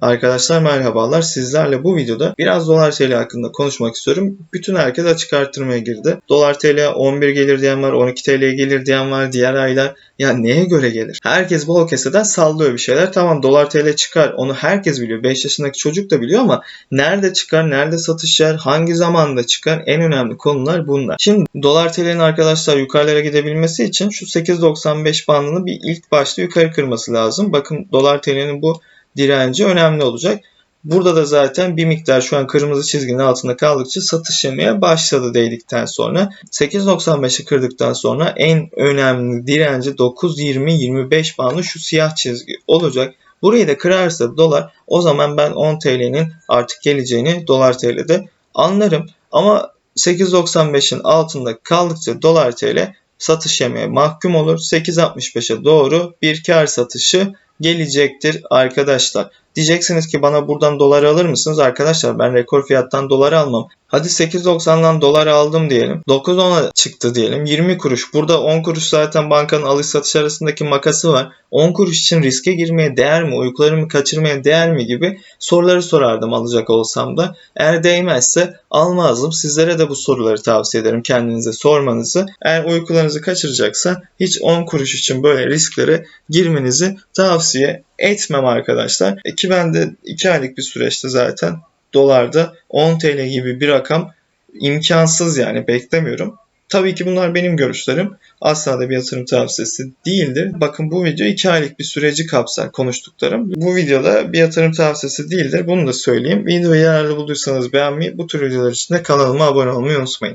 Arkadaşlar merhabalar. Sizlerle bu videoda biraz dolar TL hakkında konuşmak istiyorum. Bütün herkes açık artırmaya girdi. Dolar TL 11 gelir diyen var, 12 TL gelir diyen var, diğer aylar. Ya neye göre gelir? Herkes bol keseden sallıyor bir şeyler. Tamam dolar TL çıkar. Onu herkes biliyor. 5 yaşındaki çocuk da biliyor ama nerede çıkar, nerede satış yer, hangi zamanda çıkar en önemli konular bunlar. Şimdi dolar TL'nin arkadaşlar yukarılara gidebilmesi için şu 8.95 bandını bir ilk başta yukarı kırması lazım. Bakın dolar TL'nin bu direnci önemli olacak. Burada da zaten bir miktar şu an kırmızı çizginin altında kaldıkça satış yemeye başladı değdikten sonra. 8.95'i kırdıktan sonra en önemli direnci 9.20-25 bandı şu siyah çizgi olacak. Burayı da kırarsa dolar o zaman ben 10 TL'nin artık geleceğini dolar TL'de anlarım. Ama 8.95'in altında kaldıkça dolar TL satış yemeye mahkum olur. 8.65'e doğru bir kar satışı gelecektir arkadaşlar. Diyeceksiniz ki bana buradan dolar alır mısınız? Arkadaşlar ben rekor fiyattan dolar almam. Hadi 8.90'dan dolar aldım diyelim. 9.10'a çıktı diyelim. 20 kuruş. Burada 10 kuruş zaten bankanın alış satış arasındaki makası var. 10 kuruş için riske girmeye değer mi? Uykularımı kaçırmaya değer mi? gibi soruları sorardım alacak olsam da. Eğer değmezse almazdım. Sizlere de bu soruları tavsiye ederim kendinize sormanızı. Eğer uykularınızı kaçıracaksa hiç 10 kuruş için böyle risklere girmenizi tavsiye etmem arkadaşlar. E ki ben de 2 aylık bir süreçte zaten dolarda 10 TL gibi bir rakam imkansız yani beklemiyorum. Tabii ki bunlar benim görüşlerim. Asla da bir yatırım tavsiyesi değildir. Bakın bu video 2 aylık bir süreci kapsar konuştuklarım. Bu videoda bir yatırım tavsiyesi değildir. Bunu da söyleyeyim. Videoyu yararlı bulduysanız beğenmeyi, bu tür videolar için de kanalıma abone olmayı unutmayın.